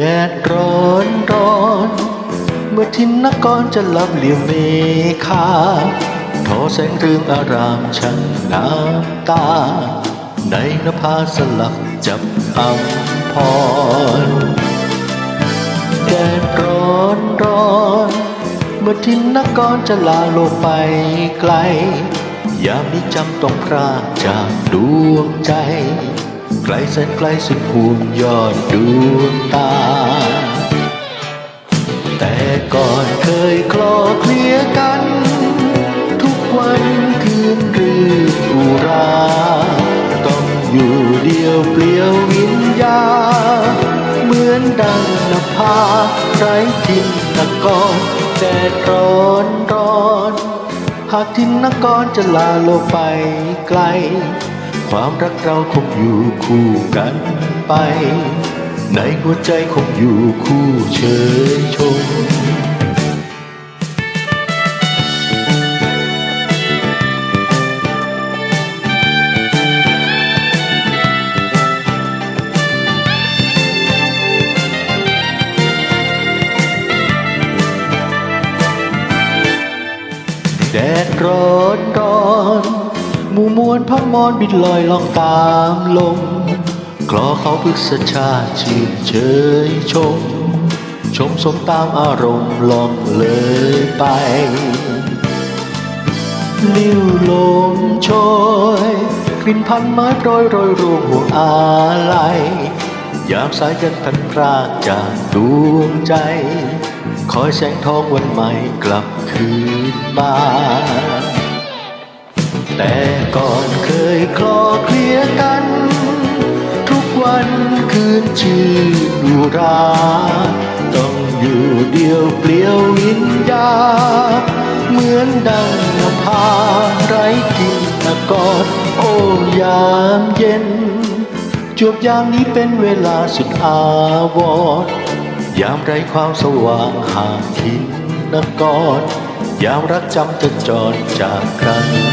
แดดร้อนร้อน เมื่อทินนกรจะลับเหลี่ยมเมฆาทอแสงเรืองอารามช่างน้ำตา ในนภาสลักจับอัมพรแดดร้อนร้อน เมื่อทินนกรจะลาโลกไปไกล ยามนี้จำต้องพรากจากดวงใจ ไกลแสนไกลสุดภูมิยอดดวงตา แต่ก่อนเคยคลอเคลียกัน ทุกวันคืนรืนอุรา ต้องอยู่เดียวเปลี่ยววิญญา เหมือนดังนภาไร้ทินนกรแดดร้อนร้อน หากทินนกรจะลาโลกไปไกล ความรักเราคงอยู่คู่กันไป ในหัวใจคงอยู่คู่เชยชมแดดร้อนร้อน มู่มอนบินลอยล่องตามลมกลอเขาพฤกษชาติชื่นเชยชม ชมสมตามอารมณ์ล่องเลยไป ลิ้วลมชยกลิ่นพันไม้โปรยโรยรวงห่วงอาลัยยามสายยันพันพรากจากดวงใจ คอยแสงทองวันใหม่กลับคืนมา แต่ก่อนเคยคลอเคลียกัน ทุกวันคืนชื่นอุรา ต้องอยู่เดียวเปลี่ยววิญญา เหมือนดังนภาไร้ทินนกรโอ้ยามเย็น จวบยามนี้เป็นเวลาสุดอาวรณ์ยามไร้ความสว่างห่างทินนกรยามรักจำจะจรจากกัน